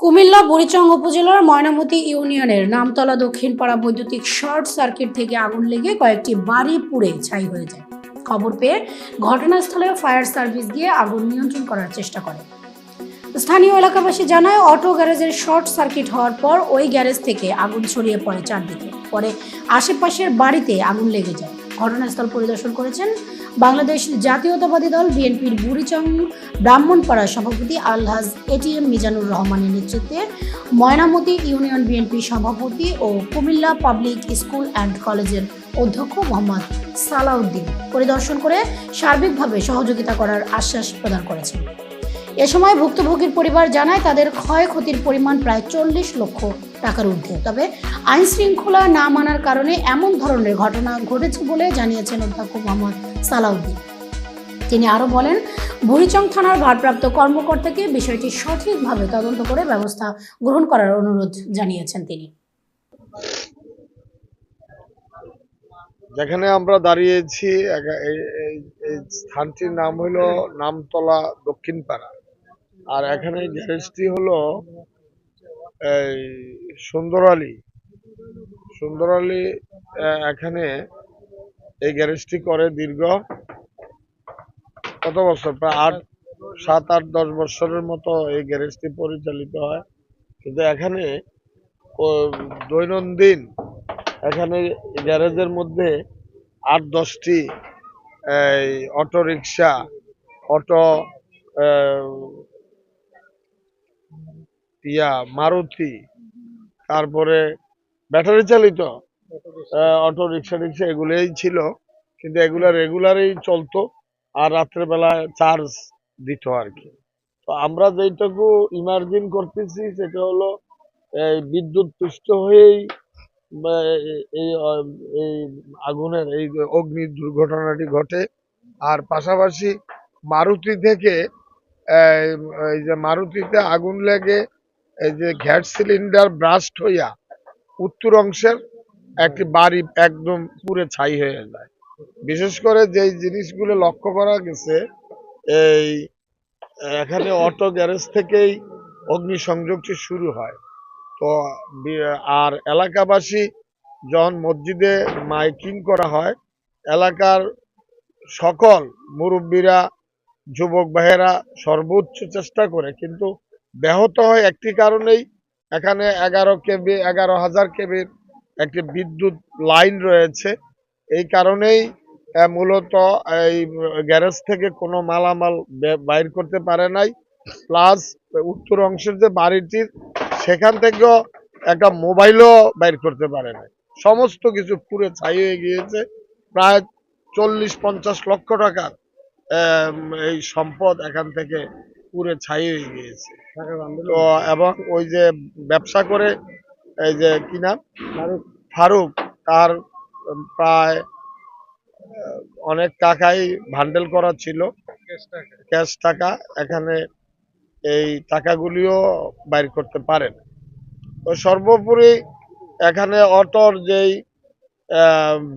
কুমিল্লা, বুড়িচং উপজেলার ময়নামতি ইউনিয়নের নামতলা দক্ষিণ পাড়া বৈদ্যুতিক শর্ট সার্কিট থেকে আগুন লেগে কয়েকটি বাড়ি পুড়ে ছাই হয়ে যায়। খবর পেয়ে ঘটনাস্থলে ফায়ার সার্ভিস গিয়ে আগুন নিয়ন্ত্রণ করার চেষ্টা করে। স্থানীয় এলাকাবাসী জানায়, অটো গ্যারেজের শর্ট সার্কিট হওয়ার পর ওই গ্যারেজ থেকে আগুন ছড়িয়ে পড়ে চারদিকে। পরে আশেপাশের বাড়িতে আগুন লেগে যায়। ঘটনাস্থল পরিদর্শন করেছেন বাংলাদেশ জাতীয়তাবাদী দল বিএনপির বুড়িচং ব্রাহ্মণপাড়া সভাপতি আলহাজ এটিএম মিজানুর রহমানের নেতৃত্বে ময়নামতি ইউনিয়ন বিএনপি সভাপতি ও কুমিল্লা পাবলিক স্কুল অ্যান্ড কলেজের অধ্যক্ষ মোহাম্মদ সালাউদ্দিন পরিদর্শন করে সার্বিকভাবে সহযোগিতা করার আশ্বাস প্রদান করেছেন। এ সময় ভুক্তভোগীর পরিবার জানায়, তাদের ক্ষয়ক্ষতির পরিমাণ প্রায় চল্লিশ লক্ষ টাকার ঊর্ধ্বে। তবে আইন শৃঙ্খলা না মানার কারণে এমন ধরনের ঘটনা ঘটেছে বলে জানিয়েছেন অধ্যক্ষ মোহাম্মদ সালাউদ্দিন। তিনি আরও বলেন, বুড়িচং থানার ভারপ্রাপ্ত কর্মকর্তাকে বিষয়টি সঠিকভাবে তদন্ত করে ব্যবস্থা গ্রহণ করার অনুরোধ জানিয়েছেন তিনি। যেখানে আমরা দাঁড়িয়েছি এই স্থানটির নাম হলো নামতলা দক্ষিণ পাড়া আর এখানে গ্যারেজটি হলো এই সুন্দরালি সুন্দরালি আহ, এখানে এই গ্যারেজটি করে দীর্ঘ কত বছর? প্রায় আট সাত আট দশ বছরের মতো এই গ্যারেজটি পরিচালিত হয়। কিন্তু এখানে দৈনন্দিন এখানে গ্যারেজের মধ্যে আট দশটি এই অটো রিক্সা অটো ইয়া মারুতি। তারপরে ব্যাটারি চালিত অটো রিক্সা রিক্সা এগুলোই ছিল। কিন্তু এগুলা রেগুলারই চলতো আর রাত্রেবেলায় চার্জ দিত আর কি। তো আমরা যেটুকু ইমার্জিন করতেছি সেটা হলো এই বিদ্যুৎ পুষ্ট হয়েই এই এই আগুনের এই অগ্নি দুর্ঘটনাটি ঘটে। আর পাশাপাশি মারুতি থেকে এই যে মারুতিতে আগুন লেগে এই যে গ্যাস সিলিন্ডার ব্রাস্ট হইয়া উত্তর অংশের একটি বাড়ি একদম পুরে ছাই হয়ে যায়। বিশেষ করে যে জিনিসগুলো লক্ষ্য করা গেছে, এই, এখানে অটো গ্যারেজ থেকেই অগ্নিসংযোগটি শুরু হয়। তো আর এলাকাবাসী যখন মসজিদে মাইকিং করা হয়, এলাকার সকল মুরব্বীরা, যুবক ভাইয়েরা সর্বোচ্চ চেষ্টা করে, কিন্তু ব্যাহত হয় একটি কারণেই। এখানে এগারো কেবি, এগারো হাজার কেবির একটি বিদ্যুৎ লাইন রয়েছে। এই কারণেই মূলত এই গ্যারেজ থেকে কোনো মালামাল বাইর করতে পারে নাই। প্লাস, উত্তর অংশের যে বাড়িটির সেখান থেকেও একটা মোবাইলও বাইর করতে পারে নাই। সমস্ত কিছু পুরো ছাই হয়ে গিয়েছে। প্রায় চল্লিশ, পঞ্চাশ লক্ষ টাকার এই সম্পদ এখান থেকে পুরে ছাই হয়ে গিয়েছে। তো এবং ওই যে ব্যবসা করে এই যে কি নাম? ফারুক। তার প্রায় অনেক টাকাই ভান্ডেল করা ছিল। ক্যাশ টাকা। এখানে এই টাকাগুলিও বাইর করতে পারেন। তো সর্বোপরি এখানে অটোর যেই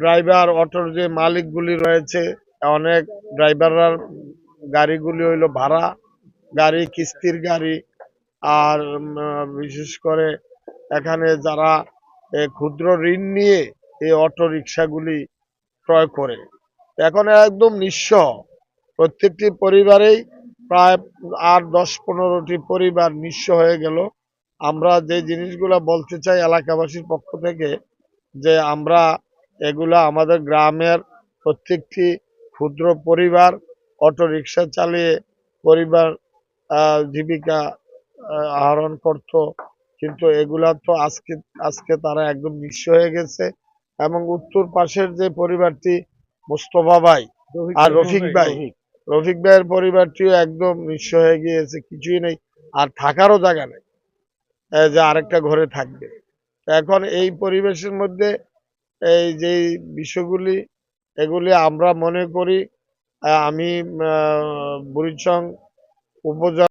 ড্রাইভার অটোর যে মালিকগুলি রয়েছে অনেক ড্রাইভাররা গাড়িগুলি হইল ভাড়া গাড়ি, কিস্তির গাড়ি আর বিশেষ করে এখানে যারা ক্ষুদ্র ঋণ নিয়ে এই অটো রিক্সাগুলি ক্রয় করে। এখন একদম নিঃস্ব। প্রত্যেকটি পরিবারেই প্রায় আট, দশ, পনেরোটি পরিবার নিঃস্ব হয়ে গেল। আমরা যে জিনিসগুলো বলতে চাই এলাকাবাসীর পক্ষ থেকে, যে আমরা এগুলা আমাদের গ্রামের প্রত্যেকটি ক্ষুদ্র পরিবার অটো রিক্সা চালিয়ে পরিবার জীবিকা আহরণ করত। কিন্তু এগুলা তো আজকে আজকে তারা একদম নিঃস্ব হয়ে গেছে। এবং উত্তর পাশের যে পরিবারটি মোস্তফা ভাই আর রফিক ভাই রফিক। ভাইয়ের পরিবারটিও একদম নিঃস্ব হয়ে গিয়েছে কিছুই নেই। আর থাকারও জায়গা নেই। যে আরেকটা ঘরে থাকবে। এখন এই পরিবেশের মধ্যে এই যে বিষয়গুলি এগুলি আমরা মনে করি আমি আহ, বুড়িচং উপজেলা